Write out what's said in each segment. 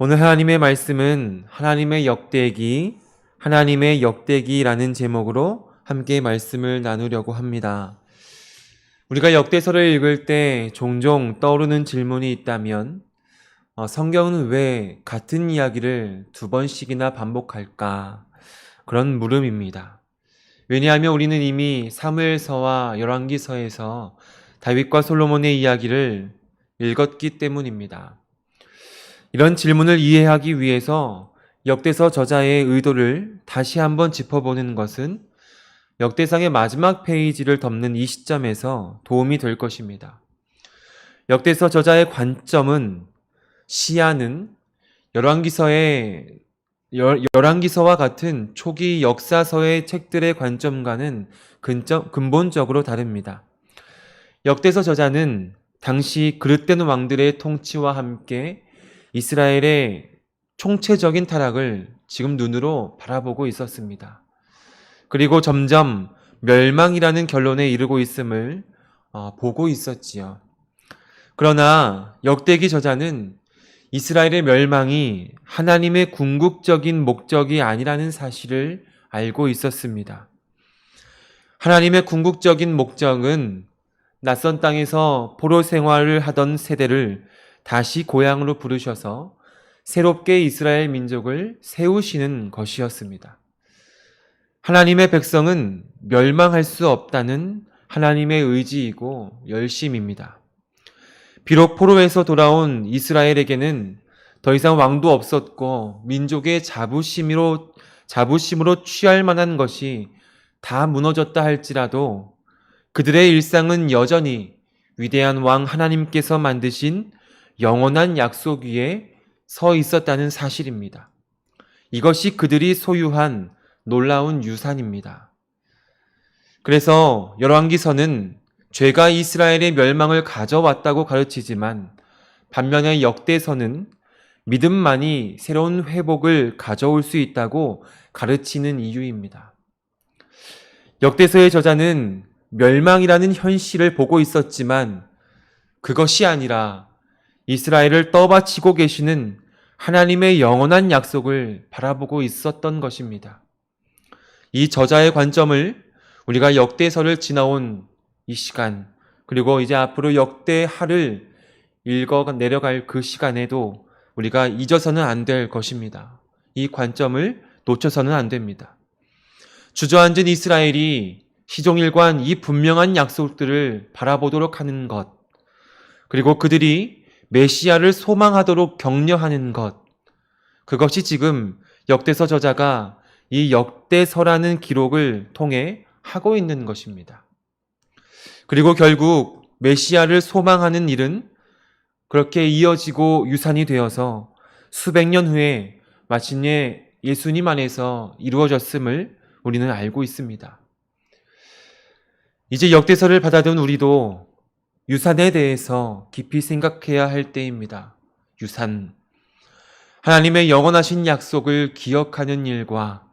오늘 하나님의 말씀은 하나님의 역대기, 하나님의 역대기라는 제목으로 함께 말씀을 나누려고 합니다. 우리가 역대서를 읽을 때 종종 떠오르는 질문이 있다면 어, 성경은 왜 같은 이야기를 두 번씩이나 반복할까? 그런 물음입니다. 왜냐하면 우리는 이미 사무엘서와 열왕기서에서 다윗과 솔로몬의 이야기를 읽었기 때문입니다. 이런 질문을 이해하기 위해서 역대서 저자의 의도를 다시 한번 짚어보는 것은 역대상의 마지막 페이지를 덮는 이 시점에서 도움이 될 것입니다. 역대서 저자의 관점은 시야는 열왕기서의 열, 열왕기서와 같은 초기 역사서의 책들의 관점과는 근점, 근본적으로 다릅니다. 역대서 저자는 당시 그릇된 왕들의 통치와 함께 이스라엘의 총체적인 타락을 지금 눈으로 바라보고 있었습니다. 그리고 점점 멸망이라는 결론에 이르고 있음을 어, 보고 있었지요. 그러나 역대기 저자는 이스라엘의 멸망이 하나님의 궁극적인 목적이 아니라는 사실을 알고 있었습니다. 하나님의 궁극적인 목적은 낯선 땅에서 포로 생활을 하던 세대를 다시 고향으로 부르셔서 새롭게 이스라엘 민족을 세우시는 것이었습니다. 하나님의 백성은 멸망할 수 없다는 하나님의 의지이고 열심입니다. 비록 포로에서 돌아온 이스라엘에게는 더 이상 왕도 없었고 민족의 자부심으로 자부심으로 취할 만한 것이 다 무너졌다 할지라도 그들의 일상은 여전히 위대한 왕 하나님께서 만드신 영원한 약속 위에 서 있었다는 사실입니다. 이것이 그들이 소유한 놀라운 유산입니다. 그래서 열왕기서는 죄가 이스라엘의 멸망을 가져왔다고 가르치지만 반면에 역대서는 믿음만이 새로운 회복을 가져올 수 있다고 가르치는 이유입니다. 역대서의 저자는 멸망이라는 현실을 보고 있었지만 그것이 아니라 이스라엘을 떠받치고 계시는 하나님의 영원한 약속을 바라보고 있었던 것입니다. 이 저자의 관점을 우리가 역대서를 지나온 이 시간, 그리고 이제 앞으로 역대하를 읽어 내려갈 그 시간에도 우리가 잊어서는 안 될 것입니다. 이 관점을 놓쳐서는 안 됩니다. 주저앉은 이스라엘이 시종일관 이 분명한 약속들을 바라보도록 하는 것, 그리고 그들이 메시아를 소망하도록 격려하는 것, 그것이 지금 역대서 저자가 이 역대서라는 기록을 통해 하고 있는 것입니다. 그리고 결국 메시아를 소망하는 일은 그렇게 이어지고 유산이 되어서 수백 년 후에 마침내 예수님 안에서 이루어졌음을 우리는 알고 있습니다. 이제 역대서를 받아든 우리도 유산에 대해서 깊이 생각해야 할 때입니다. 유산. 하나님의 영원하신 약속을 기억하는 일과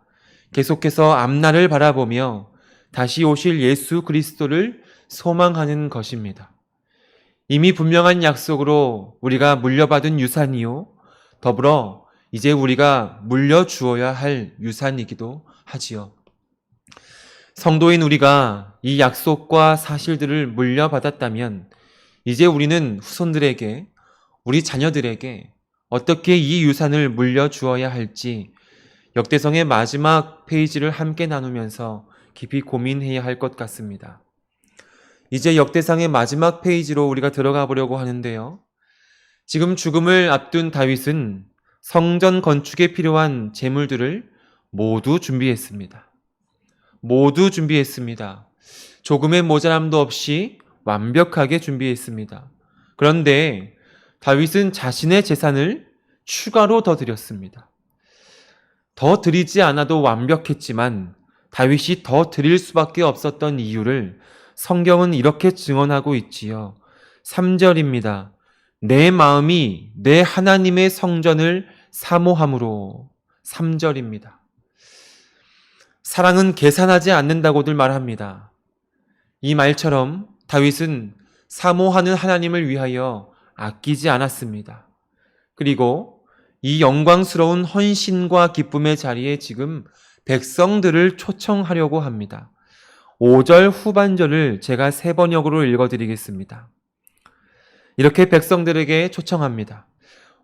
계속해서 앞날을 바라보며 다시 오실 예수 그리스도를 소망하는 것입니다. 이미 분명한 약속으로 우리가 물려받은 유산이요. 더불어 이제 우리가 물려주어야 할 유산이기도 하지요. 성도인 우리가 이 약속과 사실들을 물려받았다면 이제 우리는 후손들에게 우리 자녀들에게 어떻게 이 유산을 물려주어야 할지 역대성의 마지막 페이지를 함께 나누면서 깊이 고민해야 할 것 같습니다. 이제 역대상의 마지막 페이지로 우리가 들어가 보려고 하는데요. 지금 죽음을 앞둔 다윗은 성전 건축에 필요한 재물들을 모두 준비했습니다. 모두 준비했습니다. 조금의 모자람도 없이 완벽하게 준비했습니다. 그런데 다윗은 자신의 재산을 추가로 더 드렸습니다. 더 드리지 않아도 완벽했지만 다윗이 더 드릴 수밖에 없었던 이유를 성경은 이렇게 증언하고 있지요. 3절입니다. 내 마음이 내 하나님의 성전을 사모함으로 3절입니다. 사랑은 계산하지 않는다고들 말합니다. 이 말처럼 다윗은 사모하는 하나님을 위하여 아끼지 않았습니다. 그리고 이 영광스러운 헌신과 기쁨의 자리에 지금 백성들을 초청하려고 합니다. 5절 후반절을 제가 세 번역으로 읽어드리겠습니다. 이렇게 백성들에게 초청합니다.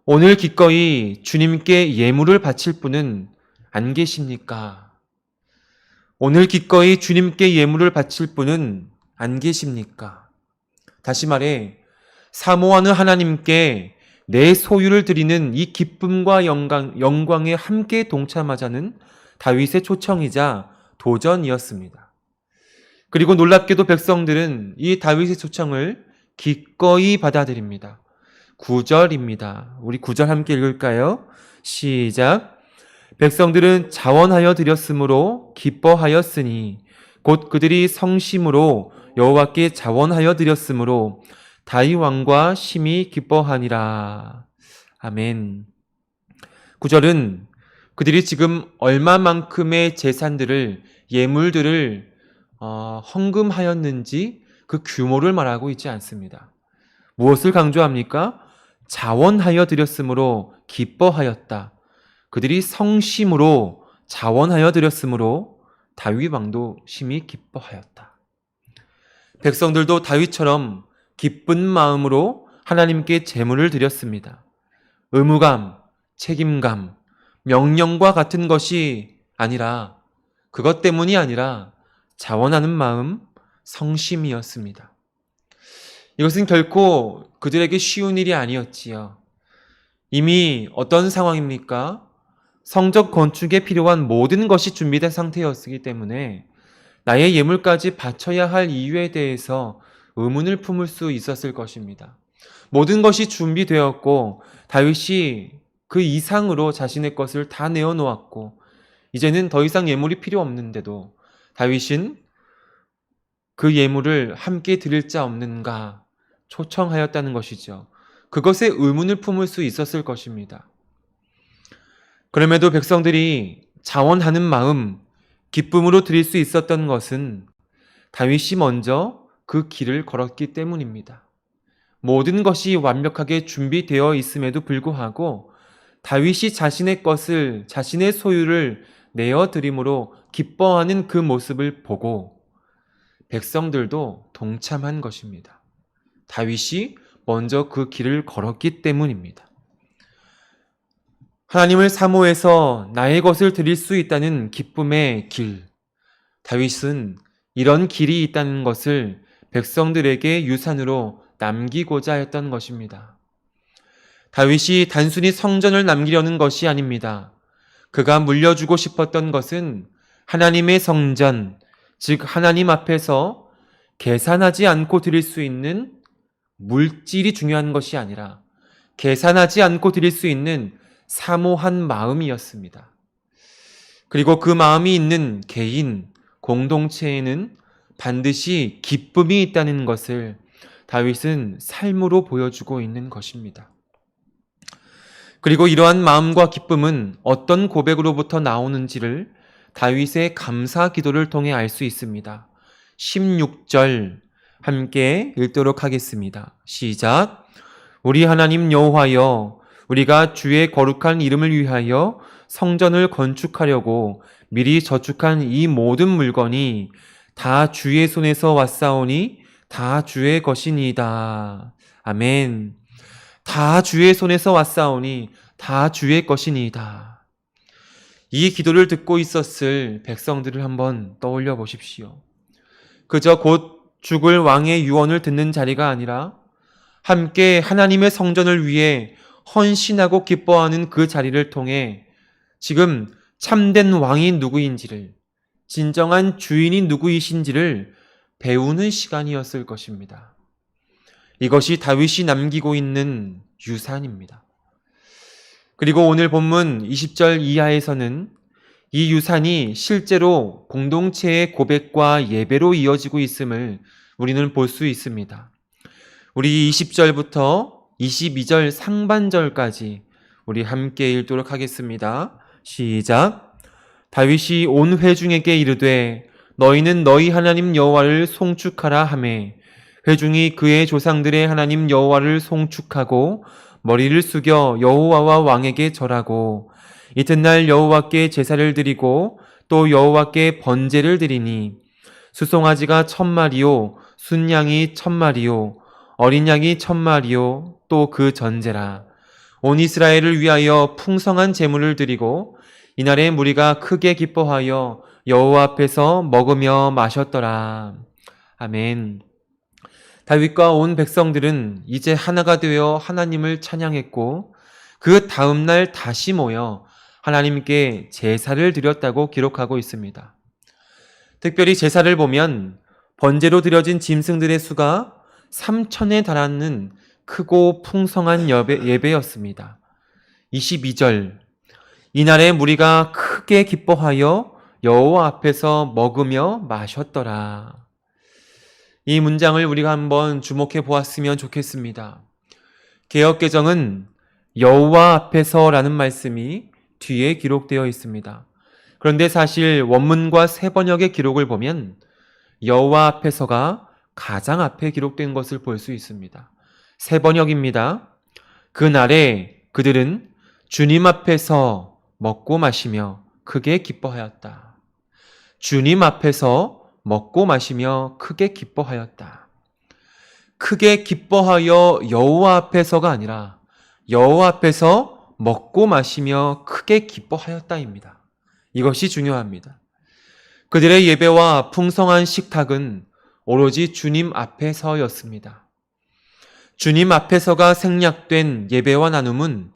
오늘 기꺼이 주님께 예물을 바칠 분은 안 계십니까? 오늘 기꺼이 주님께 예물을 바칠 분은 안 계십니까? 다시 말해, 사모하는 하나님께 내 소유를 드리는 이 기쁨과 영광, 영광에 함께 동참하자는 다윗의 초청이자 도전이었습니다. 그리고 놀랍게도 백성들은 이 다윗의 초청을 기꺼이 받아들입니다. 9절입니다. 우리 9절 함께 읽을까요? 시작. 백성들은 자원하여 드렸으므로 기뻐하였으니 곧 그들이 성심으로 여호와께 자원하여 드렸으므로 다윗 왕과 심히 기뻐하니라. 아멘. 9절은 그들이 지금 얼마만큼의 재산들을 예물들을 어, 헌금하였는지 그 규모를 말하고 있지 않습니다. 무엇을 강조합니까? 자원하여 드렸으므로 기뻐하였다. 그들이 성심으로 자원하여 드렸으므로 다윗 왕도 심히 기뻐하였다. 백성들도 다윗처럼 기쁜 마음으로 하나님께 제물을 드렸습니다. 의무감, 책임감, 명령과 같은 것이 아니라 그것 때문이 아니라 자원하는 마음, 성심이었습니다. 이것은 결코 그들에게 쉬운 일이 아니었지요. 이미 어떤 상황입니까? 성적 건축에 필요한 모든 것이 준비된 상태였기 때문에 나의 예물까지 바쳐야 할 이유에 대해서 의문을 품을 수 있었을 것입니다. 모든 것이 준비되었고 다윗이 그 이상으로 자신의 것을 다 내어놓았고 이제는 더 이상 예물이 필요 없는데도 다윗은 그 예물을 함께 드릴 자 없는가 초청하였다는 것이죠. 그것에 의문을 품을 수 있었을 것입니다. 그럼에도 백성들이 자원하는 마음, 기쁨으로 드릴 수 있었던 것은 다윗이 먼저 그 길을 걸었기 때문입니다. 모든 것이 완벽하게 준비되어 있음에도 불구하고 다윗이 자신의 것을, 자신의 소유를 내어 드림으로 기뻐하는 그 모습을 보고 백성들도 동참한 것입니다. 다윗이 먼저 그 길을 걸었기 때문입니다. 하나님을 사모해서 나의 것을 드릴 수 있다는 기쁨의 길. 다윗은 이런 길이 있다는 것을 백성들에게 유산으로 남기고자 했던 것입니다. 다윗이 단순히 성전을 남기려는 것이 아닙니다. 그가 물려주고 싶었던 것은 하나님의 성전, 즉 하나님 앞에서 계산하지 않고 드릴 수 있는 물질이 중요한 것이 아니라 계산하지 않고 드릴 수 있는 사모한 마음이었습니다. 그리고 그 마음이 있는 개인, 공동체에는 반드시 기쁨이 있다는 것을 다윗은 삶으로 보여주고 있는 것입니다. 그리고 이러한 마음과 기쁨은 어떤 고백으로부터 나오는지를 다윗의 감사 기도를 통해 알 수 있습니다. 16절 함께 읽도록 하겠습니다. 시작. 우리 하나님 여호와여 우리가 주의 거룩한 이름을 위하여 성전을 건축하려고 미리 저축한 이 모든 물건이 다 주의 손에서 왔사오니 다 주의 것이니이다. 아멘. 다 주의 손에서 왔사오니 다 주의 것이니이다. 이 기도를 듣고 있었을 백성들을 한번 떠올려 보십시오. 그저 곧 죽을 왕의 유언을 듣는 자리가 아니라 함께 하나님의 성전을 위해 헌신하고 기뻐하는 그 자리를 통해 지금 참된 왕이 누구인지를 진정한 주인이 누구이신지를 배우는 시간이었을 것입니다. 이것이 다윗이 남기고 있는 유산입니다. 그리고 오늘 본문 20절 이하에서는 이 유산이 실제로 공동체의 고백과 예배로 이어지고 있음을 우리는 볼 수 있습니다. 우리 20절부터 22절 상반절까지 우리 함께 읽도록 하겠습니다. 시작. 다윗이 온 회중에게 이르되 너희는 너희 하나님 여호와를 송축하라 하매 회중이 그의 조상들의 하나님 여호와를 송축하고 머리를 숙여 여호와와 왕에게 절하고 이튿날 여호와께 제사를 드리고 또 여호와께 번제를 드리니 수송아지가 천 마리요 순양이 천 마리요 어린 양이 천 마리요 또 그 전제라 온 이스라엘을 위하여 풍성한 제물을 드리고 이날에 무리가 크게 기뻐하여 여호와 앞에서 먹으며 마셨더라 아멘. 다윗과 온 백성들은 이제 하나가 되어 하나님을 찬양했고 그 다음 날 다시 모여 하나님께 제사를 드렸다고 기록하고 있습니다. 특별히 제사를 보면 번제로 드려진 짐승들의 수가 3천에 달하는 크고 풍성한 예배, 예배 였습니다. 22절 이날에 무리가 크게 기뻐하여 여호와 앞에서 먹으며 마셨더라. 이 문장을 우리가 한번 주목해 보았으면 좋겠습니다. 개혁 개정은 여호와 앞에서라는 말씀이 뒤에 기록되어 있습니다. 그런데 사실 원문과 세 번역의 기록을 보면 여호와 앞에서가 가장 앞에 기록된 것을 볼 수 있습니다. 세 번역입니다. 그날에 그들은 주님 앞에서 먹고 마시며 크게 기뻐하였다. 주님 앞에서 먹고 마시며 크게 기뻐하였다. 크게 기뻐하여 여호와 앞에서가 아니라 여호와 앞에서 먹고 마시며 크게 기뻐하였다입니다. 이것이 중요합니다. 그들의 예배와 풍성한 식탁은 오로지 주님 앞에서였습니다. 주님 앞에서가 생략된 예배와 나눔은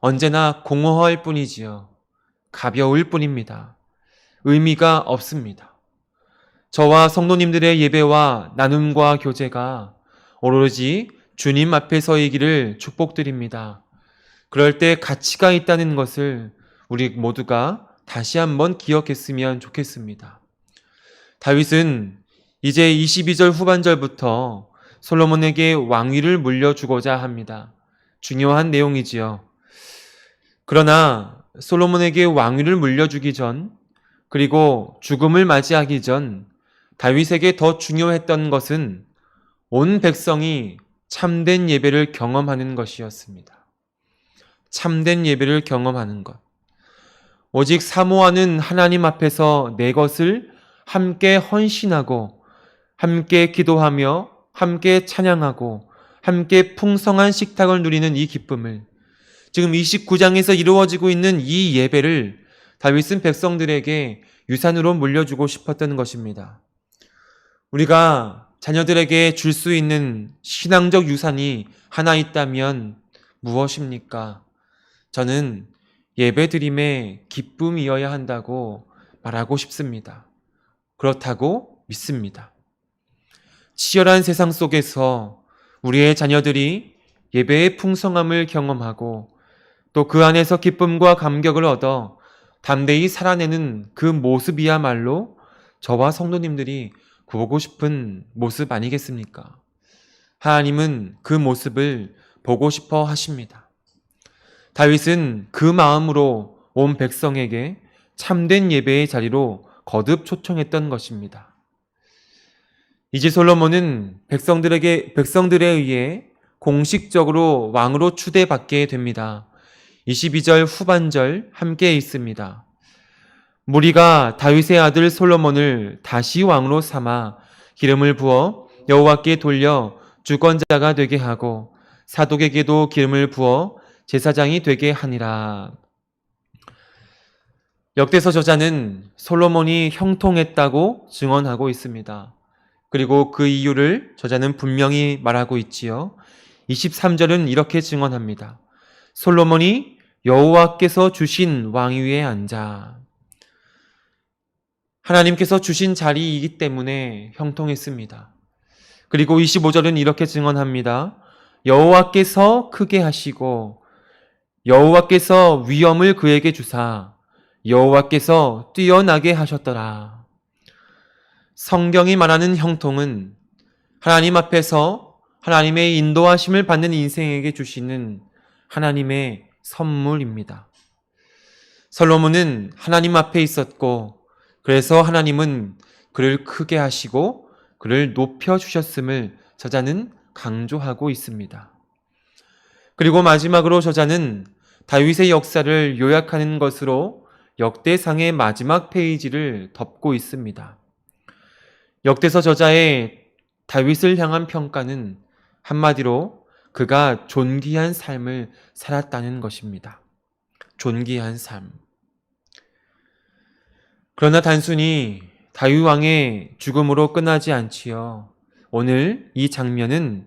언제나 공허할 뿐이지요. 가벼울 뿐입니다. 의미가 없습니다. 저와 성도님들의 예배와 나눔과 교제가 오로지 주님 앞에서이기를 축복드립니다. 그럴 때 가치가 있다는 것을 우리 모두가 다시 한번 기억했으면 좋겠습니다. 다윗은 이제 22절 후반절부터 솔로몬에게 왕위를 물려주고자 합니다. 중요한 내용이지요. 그러나 솔로몬에게 왕위를 물려주기 전, 그리고 죽음을 맞이하기 전, 다윗에게 더 중요했던 것은 온 백성이 참된 예배를 경험하는 것이었습니다. 참된 예배를 경험하는 것. 오직 사모하는 하나님 앞에서 내 것을 함께 헌신하고, 함께 기도하며, 함께 찬양하고, 함께 풍성한 식탁을 누리는 이 기쁨을, 지금 29장에서 이루어지고 있는 이 예배를 다윗은 백성들에게 유산으로 물려주고 싶었던 것입니다. 우리가 자녀들에게 줄 수 있는 신앙적 유산이 하나 있다면 무엇입니까? 저는 예배 드림의 기쁨이어야 한다고 말하고 싶습니다. 그렇다고 믿습니다. 치열한 세상 속에서 우리의 자녀들이 예배의 풍성함을 경험하고 또 그 안에서 기쁨과 감격을 얻어 담대히 살아내는 그 모습이야말로 저와 성도님들이 보고 싶은 모습 아니겠습니까? 하나님은 그 모습을 보고 싶어 하십니다. 다윗은 그 마음으로 온 백성에게 참된 예배의 자리로 거듭 초청했던 것입니다. 이제 솔로몬은 백성들에게 백성들에 의해 공식적으로 왕으로 추대받게 됩니다. 22절 후반절 함께 있습니다. 무리가 다윗의 아들 솔로몬을 다시 왕으로 삼아 기름을 부어 여호와께 돌려 주권자가 되게 하고 사독에게도 기름을 부어 제사장이 되게 하니라. 역대서 저자는 솔로몬이 형통했다고 증언하고 있습니다. 그리고 그 이유를 저자는 분명히 말하고 있지요. 23절은 이렇게 증언합니다. 솔로몬이 여호와께서 주신 왕위에 앉아 하나님께서 주신 자리이기 때문에 형통했습니다. 그리고 25절은 이렇게 증언합니다. 여호와께서 크게 하시고 여호와께서 위엄을 그에게 주사 여호와께서 뛰어나게 하셨더라. 성경이 말하는 형통은 하나님 앞에서 하나님의 인도하심을 받는 인생에게 주시는 하나님의 선물입니다. 솔로몬은 하나님 앞에 있었고 그래서 하나님은 그를 크게 하시고 그를 높여 주셨음을 저자는 강조하고 있습니다. 그리고 마지막으로 저자는 다윗의 역사를 요약하는 것으로 역대상의 마지막 페이지를 덮고 있습니다. 역대서 저자의 다윗을 향한 평가는 한마디로 그가 존귀한 삶을 살았다는 것입니다. 존귀한 삶. 그러나 단순히 다윗 왕의 죽음으로 끝나지 않지요. 오늘 이 장면은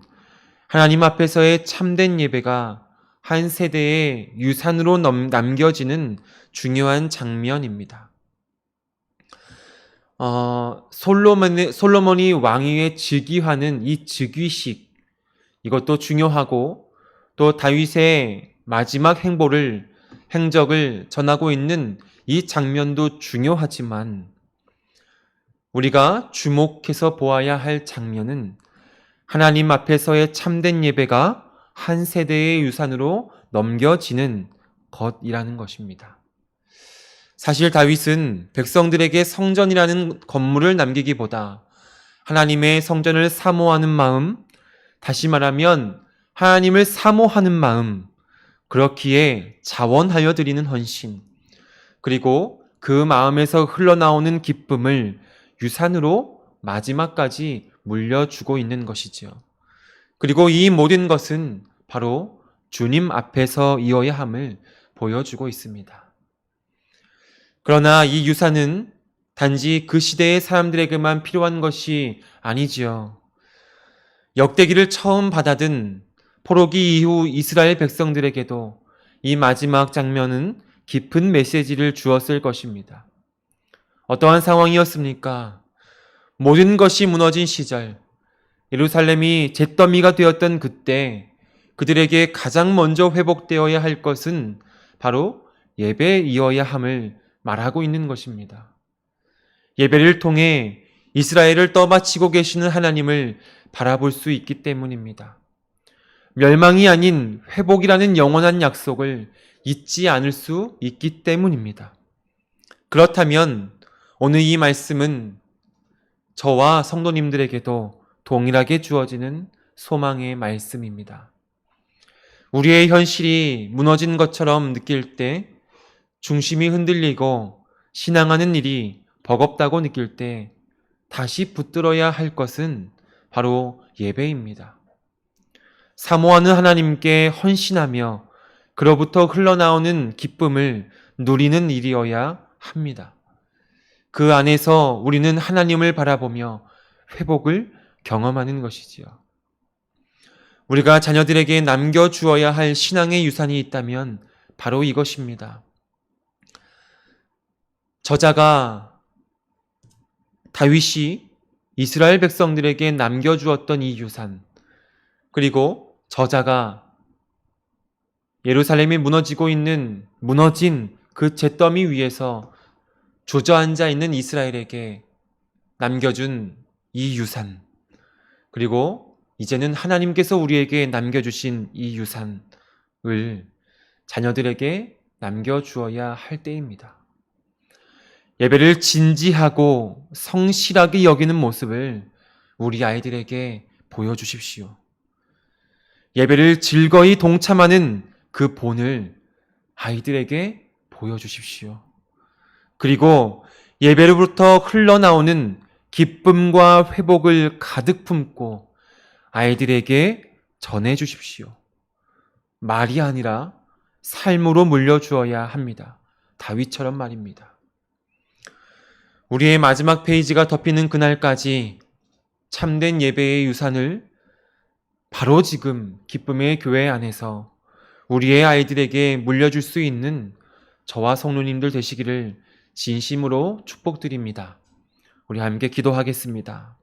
하나님 앞에서의 참된 예배가 한 세대의 유산으로 넘- 남겨지는 중요한 장면입니다. 어, 솔로몬의, 솔로몬이 왕위에 즉위하는 이 즉위식, 이것도 중요하고, 또 다윗의 마지막 행보를, 행적을 전하고 있는 이 장면도 중요하지만, 우리가 주목해서 보아야 할 장면은 하나님 앞에서의 참된 예배가 한 세대의 유산으로 넘겨지는 것이라는 것입니다. 사실 다윗은 백성들에게 성전이라는 건물을 남기기보다 하나님의 성전을 사모하는 마음, 다시 말하면 하나님을 사모하는 마음, 그렇기에 자원하여 드리는 헌신, 그리고 그 마음에서 흘러나오는 기쁨을 유산으로 마지막까지 물려주고 있는 것이지요. 그리고 이 모든 것은 바로 주님 앞에서 이어야 함을 보여주고 있습니다. 그러나 이 유산은 단지 그 시대의 사람들에게만 필요한 것이 아니지요. 역대기를 처음 받아든 포로기 이후 이스라엘 백성들에게도 이 마지막 장면은 깊은 메시지를 주었을 것입니다. 어떠한 상황이었습니까? 모든 것이 무너진 시절, 예루살렘이 잿더미가 되었던 그때 그들에게 가장 먼저 회복되어야 할 것은 바로 예배이어야 함을 말하고 있는 것입니다. 예배를 통해 이스라엘을 떠받치고 계시는 하나님을 바라볼 수 있기 때문입니다. 멸망이 아닌 회복이라는 영원한 약속을 잊지 않을 수 있기 때문입니다. 그렇다면 오늘 이 말씀은 저와 성도님들에게도 동일하게 주어지는 소망의 말씀입니다. 우리의 현실이 무너진 것처럼 느낄 때, 중심이 흔들리고 신앙하는 일이 버겁다고 느낄 때, 다시 붙들어야 할 것은 바로 예배입니다. 사모하는 하나님께 헌신하며 그로부터 흘러나오는 기쁨을 누리는 일이어야 합니다. 그 안에서 우리는 하나님을 바라보며 회복을 경험하는 것이지요. 우리가 자녀들에게 남겨주어야 할 신앙의 유산이 있다면 바로 이것입니다. 저자가 다윗이 이스라엘 백성들에게 남겨주었던 이 유산, 그리고 저자가 예루살렘이 무너지고 있는, 무너진 그 잿더미 위에서 주저앉아 있는 이스라엘에게 남겨준 이 유산, 그리고 이제는 하나님께서 우리에게 남겨주신 이 유산을 자녀들에게 남겨주어야 할 때입니다. 예배를 진지하고 성실하게 여기는 모습을 우리 아이들에게 보여주십시오. 예배를 즐거이 동참하는 그 본을 아이들에게 보여주십시오. 그리고 예배로부터 흘러나오는 기쁨과 회복을 가득 품고 아이들에게 전해 주십시오. 말이 아니라 삶으로 물려주어야 합니다. 다윗처럼 말입니다. 우리의 마지막 페이지가 덮이는 그날까지 참된 예배의 유산을 바로 지금 기쁨의 교회 안에서 우리의 아이들에게 물려줄 수 있는 저와 성도님들 되시기를 진심으로 축복드립니다. 우리 함께 기도하겠습니다.